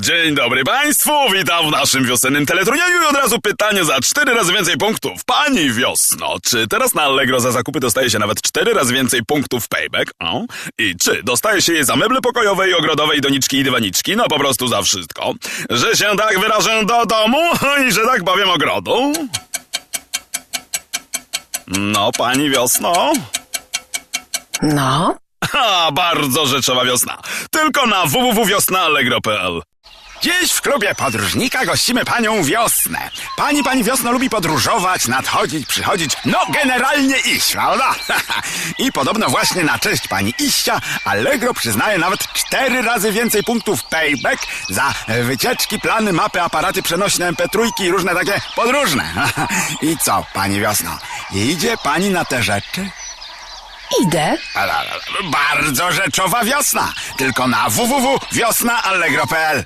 Dzień dobry Państwu, witam w naszym wiosennym teleturnieju i od razu pytanie za cztery razy więcej punktów. Pani Wiosno, czy teraz na Allegro za zakupy dostaje się nawet cztery razy więcej punktów payback? O? I czy dostaje się je za meble pokojowe i ogrodowe i doniczki i dywaniczki? No po prostu za wszystko. Że się tak wyrażę do domu i że tak powiem ogrodu? No, Pani Wiosno? No, Ha, bardzo rzeczowa wiosna. Tylko na www.wiosnaallegro.pl Dziś w klubie podróżnika gościmy panią Wiosnę. Pani, pani Wiosno lubi podróżować, nadchodzić, przychodzić, no generalnie iść, prawda? I podobno właśnie na cześć pani Iścia Allegro przyznaje nawet cztery razy więcej punktów payback za wycieczki, plany, mapy, aparaty przenośne, MP3 i różne takie podróżne. I co, pani Wiosno, idzie pani na te rzeczy? Idę. Bardzo rzeczowa wiosna, tylko na www.wiosnaallegro.pl